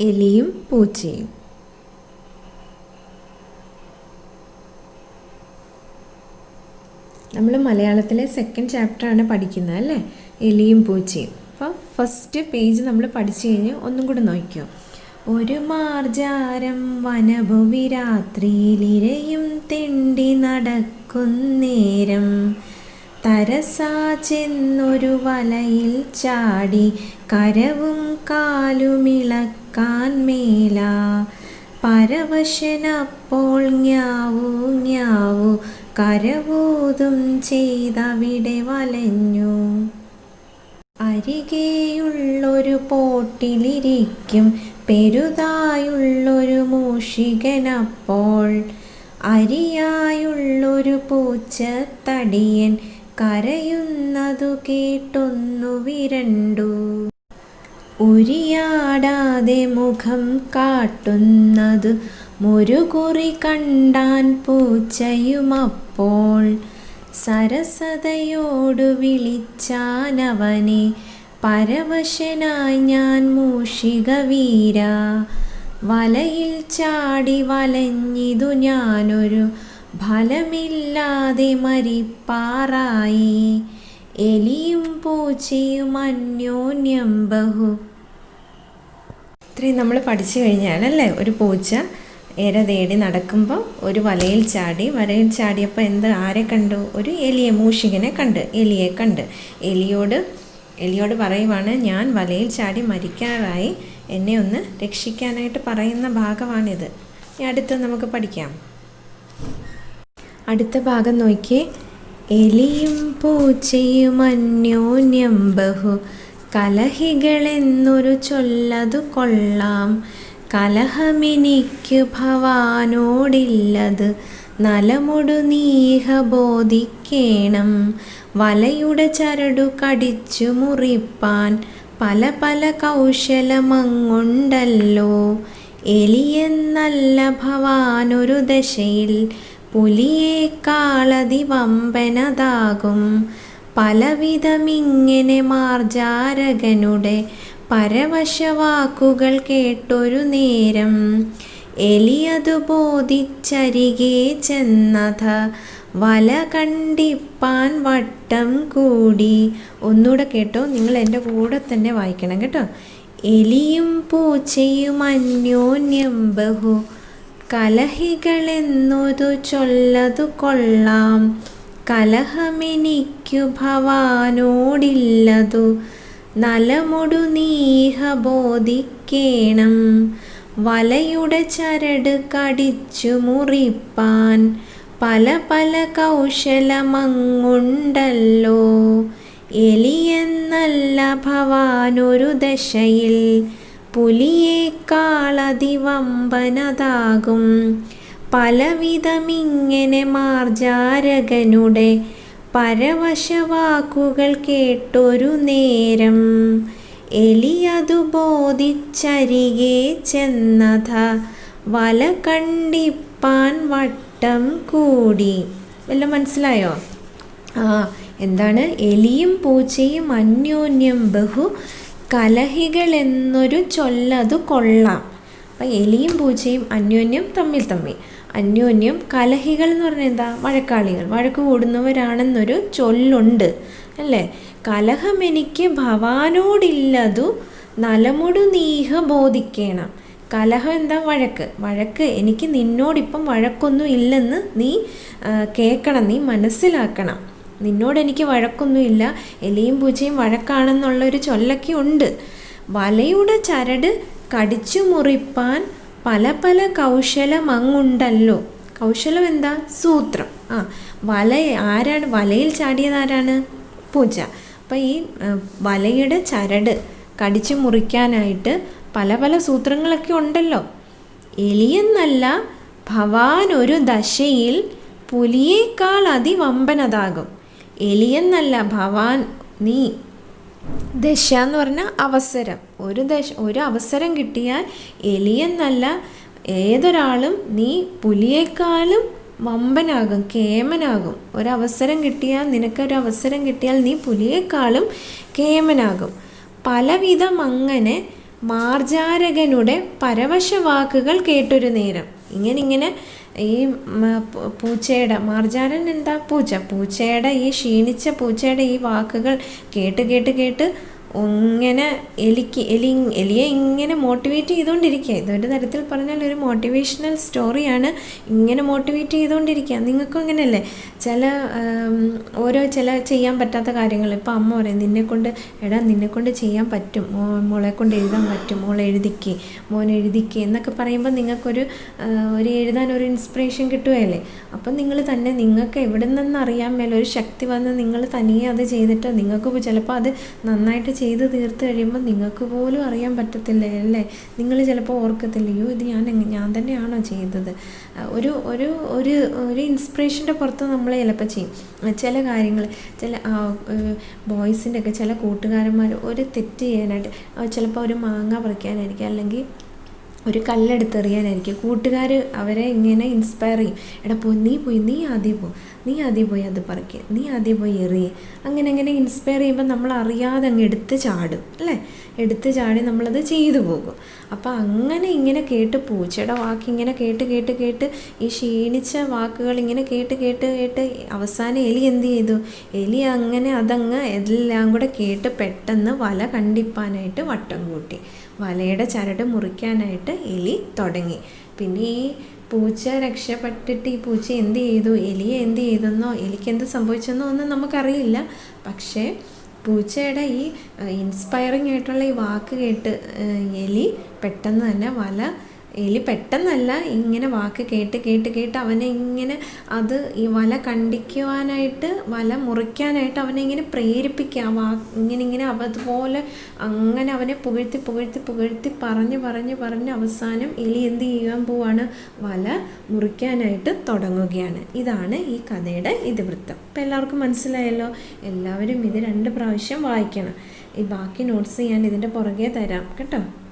എലിയും പൂച്ചയും. നമ്മൾ മലയാളത്തിലെ സെക്കൻഡ് ചാപ്റ്ററാണ് പഠിക്കുന്നത് അല്ലേ? എലിയും പൂച്ചയും. അപ്പോൾ ഫസ്റ്റ് പേജ് നമ്മൾ പഠിച്ചു കഴിഞ്ഞ് ഒന്നും കൂടെ നോക്കിയോ ഒരു മാർജാരം വനഭുവി രാത്രിയിലിരയും തെണ്ടി നടക്കുന്നേരം തരസാ ചെന്നൊരു വലയിൽ ചാടി കരവും കാലുമിളക്കാൻ മേല. പരവശനപ്പോൾ ഞാവു ഞാവു കരവൂതും ചെയ്തവിടെ വലഞ്ഞു. അരികെയുള്ളൊരു പോട്ടിലിരിക്കും പെരുതായുള്ളൊരു മൂഷികനപ്പോൾ. അരിയായുള്ളൊരു പൂച്ചത്തടിയൻ കരയുന്നതു കേട്ടൊന്നു വിരണ്ടു. ഉരിയാടാതെ മുഖം കാട്ടുന്നത് മുരുകുറി കണ്ടാൻ പൂച്ചയുമപ്പോൾ. സരസതയോടു വിളിച്ചാനവനെ പരവശനായി ഞാൻ മൂഷിക വീര വലയിൽ ചാടി വലഞ്ഞിതു ഞാനൊരു ഫലമില്ലാതെ മരിപ്പാറായി. എലിയും പൂച്ചയും അന്യോന്യം ബഹു. ഇത്രയും നമ്മൾ പഠിച്ചു കഴിഞ്ഞാലല്ലേ? ഒരു പൂച്ച ഇര തേടി നടക്കുമ്പോൾ ഒരു വലയിൽ ചാടി വലയിൽ ചാടിയപ്പോൾ എന്ത് ആരെ കണ്ടു? ഒരു എലിയെ മൂഷികനെ കണ്ട് എലിയെ കണ്ട്. എലിയോട് എലിയോട് പറയുവാണ് ഞാൻ വലയിൽ ചാടി മരിക്കാറായി. എന്നെ ഒന്ന് രക്ഷിക്കാനായിട്ട് പറയുന്ന ഭാഗമാണിത്. അടുത്ത് നമുക്ക് പഠിക്കാം. അടുത്ത ഭാഗം നോക്കി എലിയും പൂച്ചയും അന്യോന്യം ബഹു. കലഹികളെന്നൊരു ചൊല്ലതു കൊള്ളാം. കലഹമെനിക്കു ഭവാനോടില്ലത്. നലമൊടു നീഹ ബോധിക്കേണം. വലയുടെ ചരടു കടിച്ചു മുറിപ്പാൻ. പല പല കൗശലമങ്ങുണ്ടല്ലോ. എലിയെന്നല്ല ഭവാനൊരു ദശയിൽ. പുലിയേക്കാളതി വമ്പനതാകും. പലവിധമിങ്ങനെ മാർജാരകനുടെ പരവശവാക്കുകൾ കേട്ടൊരു നേരം എലിയതു ബോധിച്ചരികെ ചെന്നഥ വല കണ്ടിപ്പാൻ വട്ടം കൂടി. ഒന്നുകൂടെ കേട്ടോ നിങ്ങൾ എന്റെ കൂടെ തന്നെ വായിക്കണം കേട്ടോ. എലിയും പൂച്ചയും അന്യോന്യം ബഹു. കലഹികളെന്നൊരു ചൊല്ലതു കൊള്ളാം. കലഹമെനിക്കു ഭവാനോടില്ലതു. നലമൊടു നീഹ ബോധിക്കേണം. വലയുടെ ചരട് കടിച്ചു മുറിപ്പാൻ. പല പല കൗശലമങ്ങുണ്ടല്ലോ. എലിയെന്നല്ല ഭവാനൊരു ദശയിൽ. പുലിയേക്കാളതിവമ്പനതാകും പലവിധമിങ്ങനെ മാർജാരകനുടെ പരവശവാക്കുകൾ കേട്ടൊരു നേരം എലിയതു ബോധിച്ചരികെ ചെന്നത വല കണ്ടിപ്പാൻ വട്ടം കൂടി. വല്ല മനസ്സിലായോ? ആ എന്താണ്? എലിയും പൂച്ചയും അന്യോന്യം ബഹു കലഹികൾ എന്നൊരു ചൊല്ലതു കൊള്ളാം. അപ്പം എലിയും പൂച്ചയും അന്യോന്യം തമ്മിൽ തമ്മിൽ അന്യോന്യം കലഹികൾ എന്ന് പറഞ്ഞാൽ എന്താ? വഴക്കാളികൾ. വഴക്ക് കൂടുന്നവരാണെന്നൊരു ചൊല്ലുണ്ട്. അല്ലേ? കലഹം എനിക്ക് ഭവാനോടില്ലതു നലമുടു നീഹ ബോധിക്കണം. കലഹം എന്താ? വഴക്ക്. വഴക്ക് എനിക്ക് നിന്നോടിപ്പം വഴക്കൊന്നും ഇല്ലെന്ന് നീ കേൾക്കണം നീ മനസ്സിലാക്കണം. നിന്നോട് എനിക്ക് വഴക്കൊന്നുമില്ല. എലിയും പൂച്ചയും വഴക്കാണെന്നുള്ളൊരു ചൊല്ലൊക്കെ ഉണ്ട്. വലയുടെ ചരട് കടിച്ചു മുറിപ്പാൻ പല പല കൗശലമങ്ങുണ്ടല്ലോ കൗശലം എന്താ? സൂത്രം. ആ വല ആരാണ്? വലയിൽ ചാടിയത് ആരാണ്? പൂച്ച. അപ്പം ഈ വലയുടെ ചരട് കടിച്ചു മുറിക്കാനായിട്ട് പല പല സൂത്രങ്ങളൊക്കെ ഉണ്ടല്ലോ. എലിയെന്നല്ല ഭവാൻ ഒരു ദശയിൽ പുലിയേക്കാൾ അതിവമ്പനതാകും. എലിയെന്നല്ല ഭവാൻ നീ. ദശ എന്ന് പറഞ്ഞാൽ അവസരം. ഒരു ദശ ഒരു അവസരം കിട്ടിയാൽ എലിയെന്നല്ല ഏതൊരാളും നീ പുലിയേക്കാളും വമ്പനാകും കേമനാകും. ഒരവസരം കിട്ടിയാൽ നിനക്കൊരു അവസരം കിട്ടിയാൽ നീ പുലിയേക്കാളും കേമനാകും. പലവിധം അങ്ങനെ മാർജാരകനുടെ പരവശ വാക്കുകൾ കേട്ടൊരു നേരം. ഇങ്ങനെ ഇങ്ങനെ ഈ പൂച്ചയുടെ മാർജാരൻ എന്താ പൂച്ച? പൂച്ചയുടെ ഈ ക്ഷീണിച്ച പൂച്ചയുടെ ഈ വാക്കുകൾ കേട്ട് കേട്ട് കേട്ട് ഇങ്ങനെ എലിക്ക് എലി എലിയെ ഇങ്ങനെ മോട്ടിവേറ്റ് ചെയ്തുകൊണ്ടിരിക്കുക ഇതൊരു തരത്തിൽ പറഞ്ഞാൽ ഒരു മോട്ടിവേഷണൽ സ്റ്റോറിയാണ് ഇങ്ങനെ മോട്ടിവേറ്റ് ചെയ്തുകൊണ്ടിരിക്കുക നിങ്ങൾക്കും അങ്ങനെയല്ലേ? ചില ഓരോ ചില ചെയ്യാൻ പറ്റാത്ത കാര്യങ്ങൾ. ഇപ്പോൾ അമ്മ പറയും നിന്നെക്കൊണ്ട് എടാ നിന്നെക്കൊണ്ട് ചെയ്യാൻ പറ്റും. മോ മോളെ കൊണ്ട് എഴുതാൻ പറ്റും. മോൾ എഴുതിക്ക്. മോൻ എഴുതിക്ക്. എന്നൊക്കെ പറയുമ്പോൾ നിങ്ങൾക്കൊരു ഒരു എഴുതാൻ ഒരു ഇൻസ്പിറേഷൻ കിട്ടുകയല്ലേ? അപ്പം നിങ്ങൾ തന്നെ നിങ്ങൾക്ക് എവിടെ നിന്നറിയാൻ മേലെ ഒരു ശക്തി വന്ന് നിങ്ങൾ തനിയെ അത് ചെയ്തിട്ട് നിങ്ങൾക്ക് ചിലപ്പോൾ അത് നന്നായിട്ട് ചെയ്ത് തീർത്ത് കഴിയുമ്പോൾ നിങ്ങൾക്ക് പോലും അറിയാൻ പറ്റത്തില്ല അല്ലേ? നിങ്ങൾ ചിലപ്പോൾ ഓർക്കത്തില്ല അയ്യോ ഇത് ഞാൻ ഞാൻ തന്നെയാണോ ചെയ്തത്? ഒരു ഒരു ഒരു ഒരു ഇൻസ്പിറേഷന്റെ പുറത്ത് നമ്മൾ ചിലപ്പോൾ ചെയ്യും. ചില കാര്യങ്ങൾ ചില ബോയ്സിന്റെ ഒക്കെ ചില കൂട്ടുകാരന്മാർ ഒരു തെറ്റ് ചെയ്യാനായിട്ട് ചിലപ്പോൾ ഒരു മാങ്ങ പറിക്കാനായിരിക്കും അല്ലെങ്കിൽ ഒരു കല്ലെടുത്തെറിയാനായിരിക്കും. കൂട്ടുകാർ അവരെ ഇങ്ങനെ ഇൻസ്പയർ ചെയ്യും. എടാ പോ നീ പോയി നീ ആദ്യം പോ നീ ആദ്യം പോയി അത് പറിക്കുക നീ ആദ്യം പോയി എറിയേ. അങ്ങനെ അങ്ങനെ ഇൻസ്പയർ ചെയ്യുമ്പോൾ നമ്മൾ അറിയാതെ അങ്ങ് എടുത്ത് ചാടും അല്ലേ? എടുത്ത് ചാടി നമ്മളത് ചെയ്തു പോകും. അപ്പോൾ അങ്ങനെ ഇങ്ങനെ കേട്ട് പൂച്ചയുടെ വാക്ക് ഇങ്ങനെ കേട്ട് കേട്ട് കേട്ട് ഈ ക്ഷീണിച്ച വാക്കുകൾ ഇങ്ങനെ കേട്ട് കേട്ട് കേട്ട് അവസാനം എലി എന്ത് ചെയ്തു? എലി അങ്ങനെ അതങ്ങ് എല്ലാം കൂടെ കേട്ട് പെട്ടെന്ന് വല കണ്ടിപ്പാനായിട്ട് വട്ടം കൂട്ടി. വലയുടെ ചരട് മുറിക്കാനായിട്ട് എലി തുടങ്ങി. പിന്നെ ഈ പൂച്ച രക്ഷപ്പെട്ടിട്ട് ഈ പൂച്ച എന്ത് ചെയ്തു? എലിയെ എന്ത് ചെയ്തെന്നോ എലിക്ക് എന്ത് സംഭവിച്ചെന്നോ ഒന്നും നമുക്കറിയില്ല. പക്ഷേ പൂച്ചയുടെ ഈ ഇൻസ്പയറിംഗ് ആയിട്ടുള്ള ഈ വാക്ക് കേട്ട് എലി പെട്ടെന്ന് തന്നെ വല എലി പെട്ടെന്നല്ല ഇങ്ങനെ വാക്ക് കേട്ട് കേട്ട് കേട്ട് അവനെ ഇങ്ങനെ അത് ഈ വല കണ്ടിക്കുവാനായിട്ട് വല മുറിക്കാനായിട്ട് അവനെ ഇങ്ങനെ പ്രേരിപ്പിക്കുക. വാ ഇങ്ങനെ ഇങ്ങനെ അതുപോലെ അങ്ങനെ അവനെ പുകഴ്ത്തി പുകഴ്ത്തി പുകഴ്ത്തി പറഞ്ഞ് പറഞ്ഞ് പറഞ്ഞ് അവസാനം എലി എന്ത് ചെയ്യാൻ പോവാണ്? വല മുറിക്കാനായിട്ട് തുടങ്ങുകയാണ്. ഇതാണ് ഈ കഥയുടെ ഇതിവൃത്തം. അപ്പം എല്ലാവർക്കും മനസ്സിലായല്ലോ? എല്ലാവരും ഇത് രണ്ട് പ്രാവശ്യം വായിക്കണം. ഈ ബാക്കി നോട്ട്സ് ഞാൻ ഇതിന്റെ പുറകെ തരാം. കേട്ടോ?